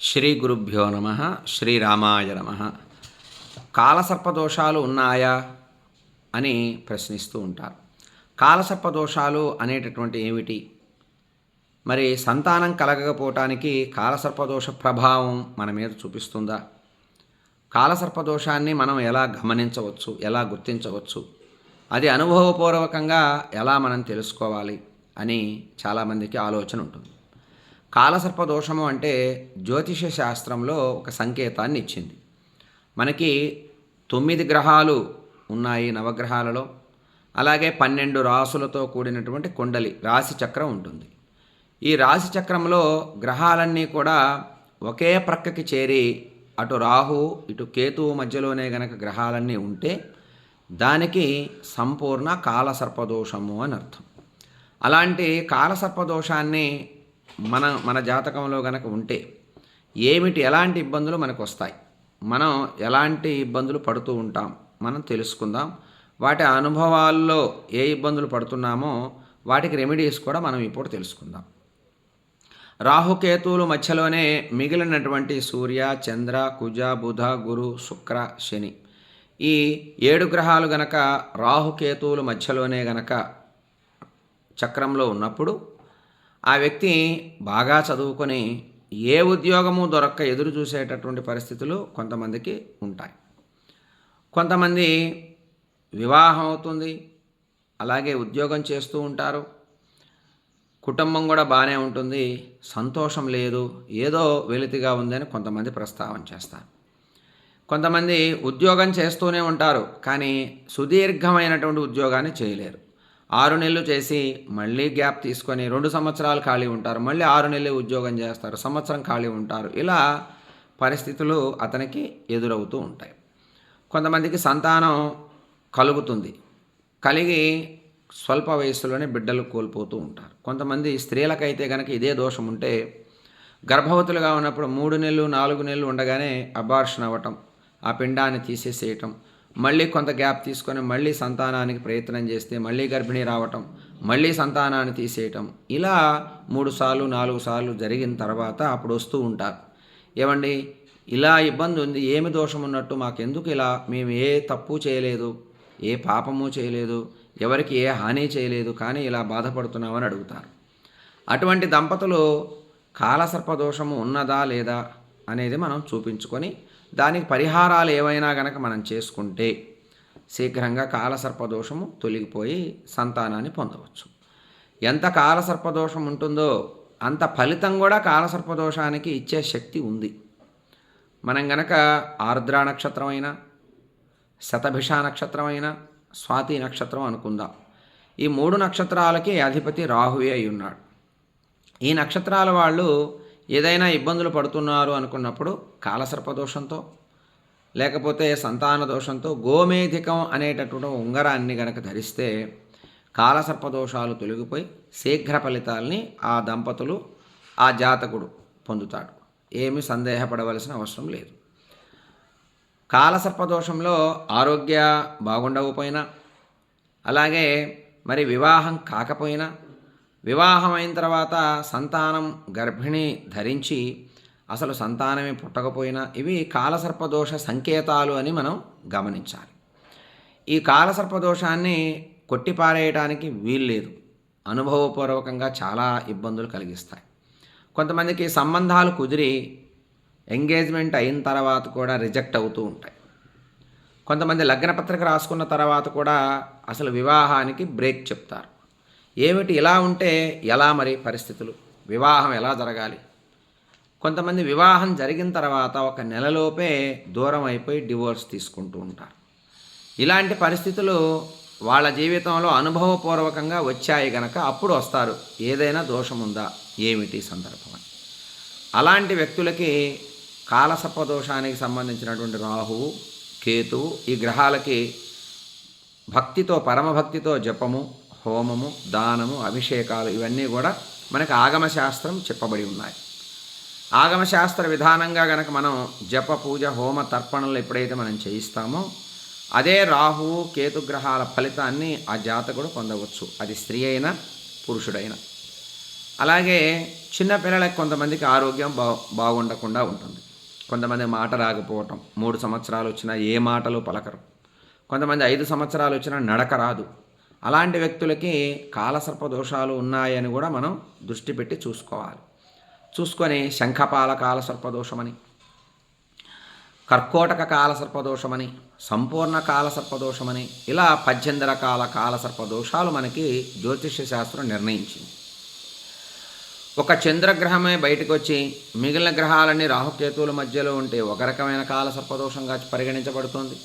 శ్రీ గురుభ్యో నమ శ్రీరామాయ నమ. కాలసర్పదోషాలు ఉన్నాయా అని ప్రశ్నిస్తూ ఉంటారు. కాలసర్పదోషాలు అనేటటువంటి ఏమిటి? మరి సంతానం కలగకపోవటానికి కాలసర్పదోష ప్రభావం మన మీద చూపిస్తుందా? కాలసర్పదోషాన్ని మనం ఎలా గమనించవచ్చు? ఎలా గుర్తించవచ్చు? అది అనుభవపూర్వకంగా ఎలా మనం తెలుసుకోవాలి? అని చాలామందికి ఆలోచన ఉంటుంది. కాలసర్ప దోషము అంటే జ్యోతిష శాస్త్రంలో ఒక సంకేతాన్ని ఇచ్చింది. మనకి తొమ్మిది గ్రహాలు ఉన్నాయి నవగ్రహాలలో. అలాగే పన్నెండు రాసులతో కూడినటువంటి కుండలి రాశి చక్రం ఉంటుంది. ఈ రాశి చక్రంలో గ్రహాలన్నీ కూడా ఒకే ప్రక్కకి చేరి అటు రాహు ఇటు కేతువు మధ్యలోనే గనక గ్రహాలన్నీ ఉంటే దానికి సంపూర్ణ కాలసర్పదోషము అని అర్థం. అలాంటి కాలసర్పదోషాన్ని మన మన జాతకంలో గనక ఉంటే ఏమిటి ఎలాంటి ఇబ్బందులు మనకు వస్తాయి మనం ఎలాంటి ఇబ్బందులు పడుతూ ఉంటాం? మనం తెలుసుకుందాం. వాటి అనుభవాల్లో ఏ ఇబ్బందులు పడుతున్నామో వాటికి రెమెడీస్ కూడా మనం ఇప్పుడు తెలుసుకుందాం. రాహుకేతువులు మధ్యలోనే మిగిలినటువంటి సూర్య చంద్ర కుజ బుధ గురు శుక్ర శని. ఈ ఏడు గ్రహాలు గనక రాహుకేతువులు మధ్యలోనే గనక చక్రంలో ఉన్నప్పుడు ఆ వ్యక్తి బాగా చదువుకొని ఏ ఉద్యోగము దొరక్క ఎదురు చూసేటటువంటి పరిస్థితులు కొంతమందికి ఉంటాయి. కొంతమంది వివాహం అవుతుంది అలాగే ఉద్యోగం చేస్తూ ఉంటారు. కుటుంబం కూడా బాగానే ఉంటుంది సంతోషం లేదు ఏదో వెలితిగా ఉందని కొంతమంది ప్రస్తావన చేస్తారు. కొంతమంది ఉద్యోగం చేస్తూనే ఉంటారు కానీ సుదీర్ఘమైనటువంటి ఉద్యోగాన్ని చేయలేరు. ఆరు నెలలు చేసి మళ్ళీ గ్యాప్ తీసుకొని రెండు సంవత్సరాలు ఖాళీ ఉంటారు మళ్ళీ ఆరు నెలలు ఉద్యోగం చేస్తారు సంవత్సరం ఖాళీ ఉంటారు. ఇలా పరిస్థితులు అతనికి ఎదురవుతూ ఉంటాయి. కొంతమందికి సంతానం కలుగుతుంది. కలిగి స్వల్ప వయస్సులోనే బిడ్డలు కోల్పోతూ ఉంటారు. కొంతమంది స్త్రీలకైతే కనుక ఇదే దోషం ఉంటే గర్భవతులుగా ఉన్నప్పుడు మూడు నెలలు నాలుగు నెలలు ఉండగానే అబార్షన్ అవ్వటం ఆ పిండాన్ని తీసేసేయటం మళ్ళీ కొంత గ్యాప్ తీసుకొని మళ్ళీ సంతానానికి ప్రయత్నం చేస్తే మళ్ళీ గర్భిణీ రావటం మళ్ళీ సంతానాన్ని తీసేయటం ఇలా మూడు సార్లు నాలుగు సార్లు జరిగిన తర్వాత అప్పుడు వస్తూ ఉంటారు. ఏమండి? ఇలా ఇబ్బంది ఉంది ఏమి దోషం ఉన్నట్టు మాకెందుకు ఇలా? మేము ఏ తప్పు చేయలేదు ఏ పాపము చేయలేదు ఎవరికి ఏ హాని చేయలేదు కానీ ఇలా బాధపడుతున్నామని అడుగుతారు. అటువంటి దంపతులు కాలసర్పదోషము ఉన్నదా లేదా? అనేది మనం చూపించుకొని దానికి పరిహారాలు ఏవైనా గనక మనం చేసుకుంటే శీఘ్రంగా కాలసర్పదోషము తొలగిపోయి సంతానాన్ని పొందవచ్చు. ఎంత కాలసర్పదోషం ఉంటుందో అంత ఫలితం కూడా కాలసర్పదోషానికి ఇచ్చే శక్తి ఉంది. మనం గనక ఆర్ద్ర నక్షత్రం అయినా శతభిష నక్షత్రం అయినా స్వాతి నక్షత్రం అనుకుందాం. ఈ మూడు నక్షత్రాలకి అధిపతి రాహువే అయి ఉన్నాడు. ఈ నక్షత్రాల వాళ్ళు ఏదైనా ఇబ్బందులు పడుతున్నారు అనుకున్నప్పుడు కాలసర్పదోషంతో లేకపోతే సంతాన దోషంతో గోమేధికం అనేటటువంటి ఉంగరాన్ని గనక ధరిస్తే కాలసర్పదోషాలు తొలగిపోయి శీఘ్ర ఫలితాలని ఆ దంపతులు ఆ జాతకుడు పొందుతాడు. ఏమి సందేహపడవలసిన అవసరం లేదు. కాలసర్పదోషంలో ఆరోగ్య బాగుండకపోయినా అలాగే మరి వివాహం కాకపోయినా వివాహం అయిన తర్వాత సంతానం గర్భిణి ధరించి అసలు సంతానమే పుట్టకపోయినా ఇవి కాలసర్పదోష సంకేతాలు అని మనం గమనించాలి. ఈ కాలసర్పదోషాన్ని కొట్టిపారేయడానికి వీల్లేదు. అనుభవపూర్వకంగా చాలా ఇబ్బందులు కలిగిస్తాయి. కొంతమందికి సంబంధాలు కుదిరి ఎంగేజ్మెంట్ అయిన తర్వాత కూడా రిజెక్ట్ అవుతూ ఉంటాయి. కొంతమంది లగ్నపత్రిక రాసుకున్న తర్వాత కూడా అసలు వివాహానికి బ్రేక్ చెప్తారు. ఏమిటి ఇలా ఉంటే ఎలా మరి పరిస్థితులు? వివాహం ఎలా జరగాలి? కొంతమంది వివాహం జరిగిన తర్వాత ఒక నెలలోపే దూరం అయిపోయి డివోర్స్ తీసుకుంటూ ఉంటారు. ఇలాంటి పరిస్థితులు వాళ్ళ జీవితంలో అనుభవపూర్వకంగా వచ్చాయి గనక అప్పుడు వస్తారు. ఏదైనా దోషం ఉందా? ఏమిటి సందర్భం అని. అలాంటి వ్యక్తులకి కాలసర్ప దోషానికి సంబంధించినటువంటి రాహువు కేతువు ఈ గ్రహాలకి భక్తితో పరమభక్తితో జపము హోమము దానము అభిషేకాలు ఇవన్నీ కూడా మనకు ఆగమశాస్త్రం చెప్పబడి ఉన్నాయి. ఆగమశాస్త్ర విధానంగా గనక మనం జప పూజ హోమ తర్పణలు ఎప్పుడైతే మనం చేయిస్తామో అదే రాహువు కేతుగ్రహాల ఫలితాన్ని ఆ జాతకుడు పొందవచ్చు. అది స్త్రీ అయినా పురుషుడైనా. అలాగే చిన్నపిల్లలకి కొంతమందికి ఆరోగ్యం బా బాగుండకుండా ఉంటుంది. కొంతమంది మాట రాకపోవటం మూడు సంవత్సరాలు వచ్చినా ఏ మాటలు పలకరు. కొంతమంది ఐదు సంవత్సరాలు వచ్చినా నడక రాదు. అలాంటి వ్యక్తులకి కాలసర్ప దోషాలు ఉన్నాయని కూడా మనం దృష్టి పెట్టి చూసుకోవాలి. చూసుకొని శంఖపాల కాలసర్ప దోషమని కర్కోటక కాల దోషమని సంపూర్ణ కాలసర్పదోషమని ఇలా పద్దెనిమిది రకాల కాలసర్ప దోషాలు మనకి జ్యోతిష్య శాస్త్రం నిర్ణయించింది. ఒక చంద్రగ్రహమే బయటకు వచ్చి మిగిలిన గ్రహాలన్నీ రాహుకేతువుల మధ్యలో ఉంటే ఒక రకమైన కాలసర్పదోషంగా పరిగణించబడుతుంది.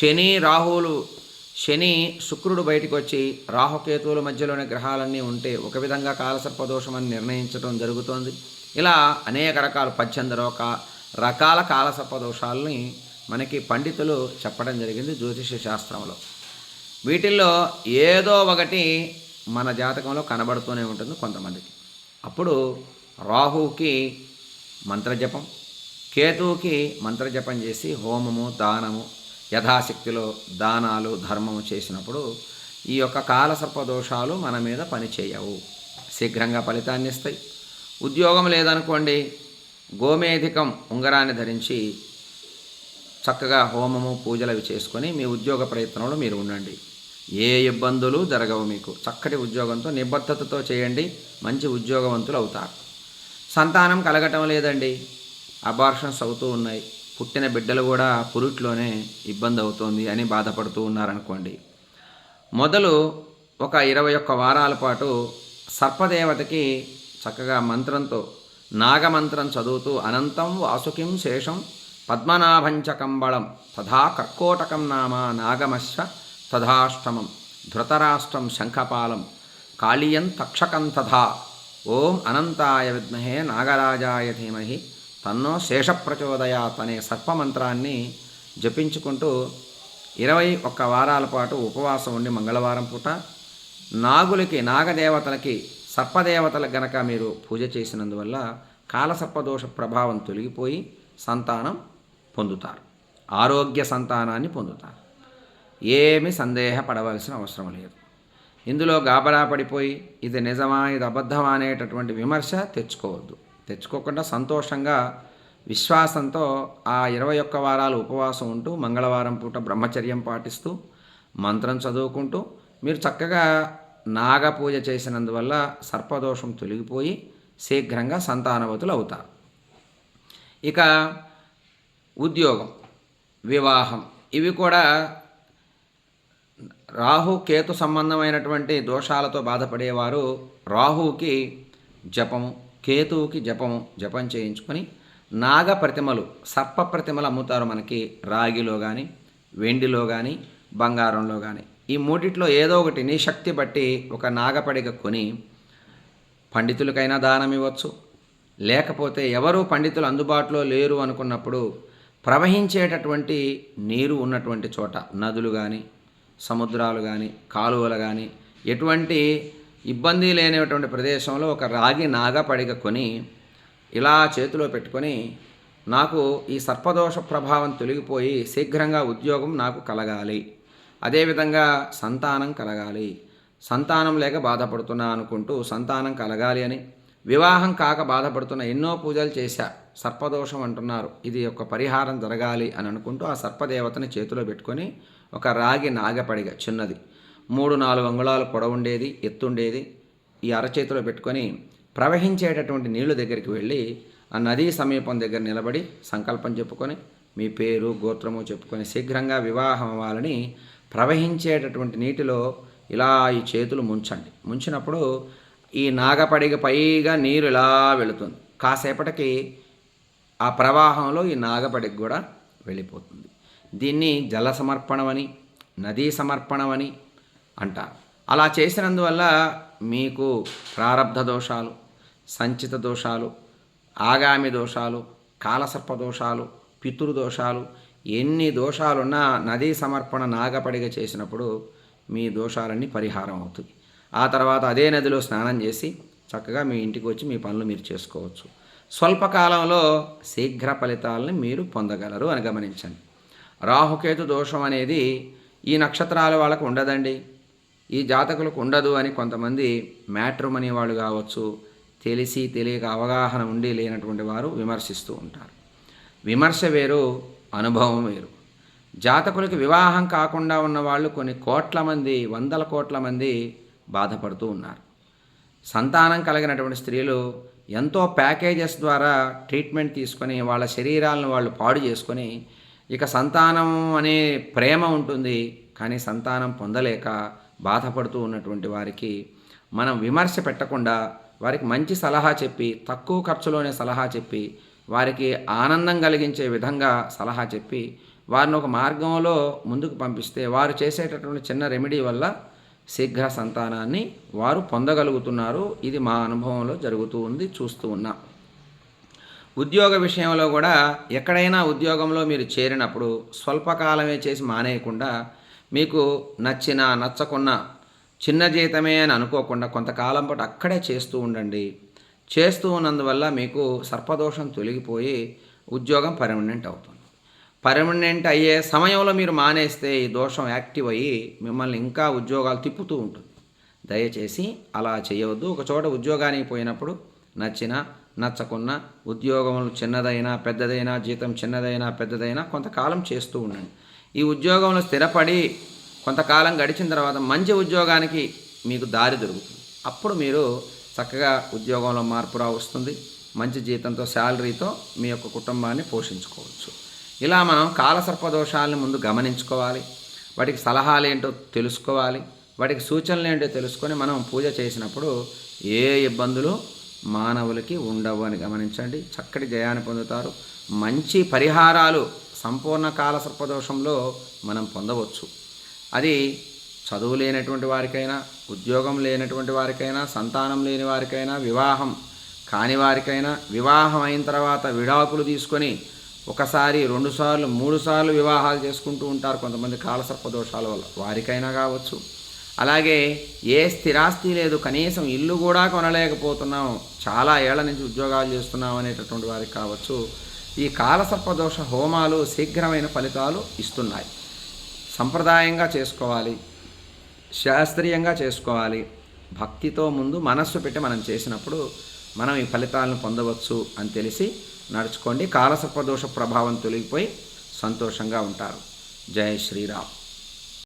శని రాహువులు శని శుక్రుడు బయటకు వచ్చి రాహుకేతువుల మధ్యలోని గ్రహాలన్నీ ఉంటే ఒక విధంగా కాలసర్పదోషం అని నిర్ణయించడం జరుగుతోంది. ఇలా అనేక రకాల పద్దెనిమిది రక రకాల కాలసర్పదోషాలని మనకి పండితులు చెప్పడం జరిగింది జ్యోతిష శాస్త్రంలో. వీటిల్లో ఏదో ఒకటి మన జాతకంలో కనబడుతూనే ఉంటుంది కొంతమందికి. అప్పుడు రాహువుకి మంత్రజపం కేతువుకి మంత్రజపం చేసి హోమము దానము యథాశక్తిలో దానాలు ధర్మము చేసినప్పుడు ఈ యొక్క కాలసర్ప దోషాలు మన మీద పనిచేయవు. శీఘ్రంగా ఫలితాన్ని ఇస్తాయి. ఉద్యోగం లేదనుకోండి గోమేధికం ఉంగరాన్ని ధరించి చక్కగా హోమము పూజలు చేసుకొని మీ ఉద్యోగ ప్రయత్నంలో మీరు ఉండండి. ఏ ఇబ్బందులు జరగవు మీకు. చక్కటి ఉద్యోగంతో నిబద్ధతతో చేయండి. మంచి ఉద్యోగవంతులు అవుతారు. సంతానం కలగటం లేదండి. అబార్షన్స్ అవుతూ ఉన్నాయి. పుట్టిన బిడ్డలు కూడా పురుట్లోనే ఇబ్బంది అవుతోంది అని బాధపడుతూ ఉన్నారనుకోండి. మొదలు ఒక ఇరవై ఒక్క వారాల పాటు సర్పదేవతకి చక్కగా మంత్రంతో నాగమంత్రం చదువుతూ అనంతం వాసుకిం శేషం పద్మనాభంచ కంబళం తథా కర్కోటకం నామ నాగమశ్వ తథాష్టమం ధృతరాష్ట్రం శంఖపాలం కాళీయం తక్షకం తథా. ఓం అనంతాయ విద్మహే నాగరాజాయ ధీమహి తన్నో శేషప్రచోదయాత్ అనే సర్పమంత్రాన్ని జపించుకుంటూ ఇరవై ఒక్క వారాల పాటు ఉపవాసం ఉండి మంగళవారం పూట నాగులకి నాగదేవతలకి సర్పదేవతలకు గనక మీరు పూజ చేసినందువల్ల కాలసర్పదోష ప్రభావం తొలగిపోయి సంతానం పొందుతారు. ఆరోగ్య సంతానాన్ని పొందుతారు. ఏమి సందేహపడవలసిన అవసరం లేదు. ఇందులో గాబరా పడిపోయి ఇది నిజమా ఇది అబద్ధమా అనేటటువంటి విమర్శ తెచ్చుకోవద్దు. తెచ్చుకోకుండా సంతోషంగా విశ్వాసంతో ఆ ఇరవై ఒక్క వారాలు ఉపవాసం ఉంటూ మంగళవారం పూట బ్రహ్మచర్యం పాటిస్తూ మంత్రం చదువుకుంటూ మీరు చక్కగా నాగ పూజ చేసినందువల్ల సర్పదోషం తొలగిపోయి శీఘ్రంగా సంతానవతులు అవుతారు. ఇక ఉద్యోగం వివాహం ఇవి కూడా రాహు కేతు సంబంధమైనటువంటి దోషాలతో బాధపడేవారు రాహుకి జపము కేతువుకి జపము జపం చేయించుకొని నాగ ప్రతిమలు సర్ప ప్రతిమలు అమ్ముతారు మనకి రాగిలో కానీ వెండిలో కానీ బంగారంలో కానీ ఈ మూడిట్లో ఏదో ఒకటి నీ శక్తి బట్టి ఒక నాగపడిగ కొని పండితులకైనా దానం ఇవ్వచ్చు. లేకపోతే ఎవరు పండితులు అందుబాటులో లేరు అనుకున్నప్పుడు ప్రవహించేటటువంటి నీరు ఉన్నటువంటి చోట నదులు కానీ సముద్రాలు కానీ కాలువలు కానీ ఎటువంటి ఇబ్బంది లేనటువంటి ప్రదేశంలో ఒక రాగి నాగపడిగ కొని ఇలా చేతిలో పెట్టుకొని నాకు ఈ సర్పదోష ప్రభావం తొలగిపోయి శీఘ్రంగా ఉద్యోగం నాకు కలగాలి. అదేవిధంగా సంతానం కలగాలి. సంతానం లేక బాధపడుతున్నా అనుకుంటూ సంతానం కలగాలి అని వివాహం కాక బాధపడుతున్న ఎన్నో పూజలు చేశా. సర్పదోషం అంటున్నారు. ఇది ఒక పరిహారం జరగాలి అని అనుకుంటూ ఆ సర్పదేవతని చేతిలో పెట్టుకొని ఒక రాగి నాగపడిగ చిన్నది. మూడు నాలుగు అంగుళాలు పొడవుండేది ఎత్తుండేది. ఈ అరచేతిలో పెట్టుకొని ప్రవహించేటటువంటి నీళ్ళు దగ్గరికి వెళ్ళి ఆ నదీ సమీపం దగ్గర నిలబడి సంకల్పం చెప్పుకొని మీ పేరు గోత్రము చెప్పుకొని శీఘ్రంగా వివాహం అవ్వాలని ప్రవహించేటటువంటి నీటిలో ఇలా ఈ చేతులు ముంచండి. ముంచినప్పుడు ఈ నాగపడిగ పైగా నీరు ఇలా వెళుతుంది. కాసేపటికి ఆ ప్రవాహంలో ఈ నాగపడిగ కూడా వెళ్ళిపోతుంది. దీన్ని జల సమర్పణమని నదీ సమర్పణమని అంటారు అలా చేసినందువల్ల మీకు ప్రారబ్ధ దోషాలు సంచిత దోషాలు ఆగామి దోషాలు కాలసర్ప దోషాలు పితృదోషాలు ఎన్ని దోషాలున్నా నదీ సమర్పణ నాగపడిగ చేసినప్పుడు మీ దోషాలన్నీ పరిహారం అవుతుంది ఆ తర్వాత అదే నదిలో స్నానం చేసి చక్కగా మీ ఇంటికి వచ్చి మీ పనులు మీరు చేసుకోవచ్చు. స్వల్పకాలంలో శీఘ్ర ఫలితాలని మీరు పొందగలరు అని గమనించండి. రాహుకేతు దోషం అనేది ఈ నక్షత్రాల వాళ్ళకు ఉండదండి. ఈ జాతకులకు ఉండదు అని కొంతమంది మ్యాట్రిమనీ వాళ్ళు కావచ్చు తెలిసి తెలియక అవగాహన ఉండి లేనటువంటి వారు విమర్శిస్తూ ఉంటారు. విమర్శ వేరు అనుభవం వేరు. జాతకులకి వివాహం కాకుండా ఉన్న వాళ్ళు కొన్ని కోట్ల మంది వందల కోట్ల మంది బాధపడుతూ ఉన్నారు. సంతానం కలిగినటువంటి స్త్రీలు ఎంతో ప్యాకేజెస్ ద్వారా ట్రీట్మెంట్ తీసుకొని వాళ్ళ శరీరాలను వాళ్ళు పాడు చేసుకొని ఇక సంతానం అనే ప్రేమ ఉంటుంది కానీ సంతానం పొందలేక బాధపడుతూ ఉన్నటువంటి వారికి మనం విమర్శ పెట్టకుండా వారికి మంచి సలహా చెప్పి తక్కువ ఖర్చులోనే సలహా చెప్పి వారికి ఆనందం కలిగించే విధంగా సలహా చెప్పి వారిని ఒక మార్గంలో ముందుకు పంపిస్తే వారు చేసేటటువంటి చిన్న రెమెడీ వల్ల శీఘ్ర సంతానాన్ని వారు పొందగలుగుతున్నారు. ఇది మా అనుభవంలో జరుగుతూ ఉంది చూస్తూ ఉన్నాం. ఉద్యోగ విషయంలో కూడా ఎక్కడైనా ఉద్యోగంలో మీరు చేరినప్పుడు స్వల్పకాలమే చేసి మానేయకుండా మీకు నచ్చిన నచ్చకున్న చిన్న జీతమే అని అనుకోకుండా కొంతకాలం పాటు అక్కడే చేస్తూ ఉండండి. చేస్తూ ఉన్నందువల్ల మీకు సర్పదోషం తొలగిపోయి ఉద్యోగం పర్మనెంట్ అవుతుంది. పర్మనెంట్ అయ్యే సమయంలో మీరు మానేస్తే ఈ దోషం యాక్టివ్ అయ్యి మిమ్మల్ని ఇంకా ఉద్యోగాలు తిప్పుతూ ఉంటుంది. దయచేసి అలా చేయవద్దు. ఒక చోట ఉద్యోగానికి పోయినప్పుడు నచ్చిన నచ్చకున్న ఉద్యోగములు చిన్నదైనా పెద్దదైనా జీతం చిన్నదైనా పెద్దదైనా కొంతకాలం చేస్తూ ఉండండి. ఈ ఉద్యోగంలో స్థిరపడి కొంతకాలం గడిచిన తర్వాత మంచి ఉద్యోగానికి మీకు దారి దొరుకుతుంది. అప్పుడు మీరు చక్కగా ఉద్యోగంలో మార్పు రా వస్తుంది. మంచి జీతంతో శాలరీతో మీ యొక్క కుటుంబాన్ని పోషించుకోవచ్చు. ఇలా మనం కాలసర్పదోషాలను ముందు గమనించుకోవాలి. వాటికి సలహాలు ఏంటో తెలుసుకోవాలి. వాటికి సూచనలు ఏంటో తెలుసుకొని మనం పూజ చేసినప్పుడు ఏ ఇబ్బందులు మానవులకి ఉండవు అని గమనించండి. చక్కటి జయాన్ని పొందుతారు. మంచి పరిహారాలు సంపూర్ణ కాల సర్పదోషంలో మనం పొందవచ్చు. అది చదువు లేనటువంటి వారికైనా ఉద్యోగం లేనటువంటి వారికైనా సంతానం లేని వారికైనా వివాహం కాని వారికైనా వివాహం అయిన తర్వాత విడాకులు తీసుకొని ఒకసారి రెండుసార్లు మూడు సార్లు వివాహాలు చేసుకుంటూ ఉంటారు కొంతమంది కాలసర్పదోషాల వల్ల. వారికైనా కావచ్చు. అలాగే ఏ స్థిరాస్తి లేదు. కనీసం ఇల్లు కూడా కొనలేకపోతున్నాం చాలా ఏళ్ళ నుంచి ఉద్యోగాలు చేస్తున్నాం అనేటటువంటి వారికి కావచ్చు. ఈ కాలసర్పదోష హోమాలు శీఘ్రమైన ఫలితాలు ఇస్తున్నాయి. సంప్రదాయంగా చేసుకోవాలి. శాస్త్రీయంగా చేసుకోవాలి. భక్తితో ముందు మనస్సు పెట్టి మనం చేసినప్పుడు మనం ఈ ఫలితాలను పొందవచ్చు అని తెలిసి నడుచుకోండి. కాలసర్పదోష ప్రభావం తొలగిపోయి సంతోషంగా ఉంటారు. జై శ్రీరామ్.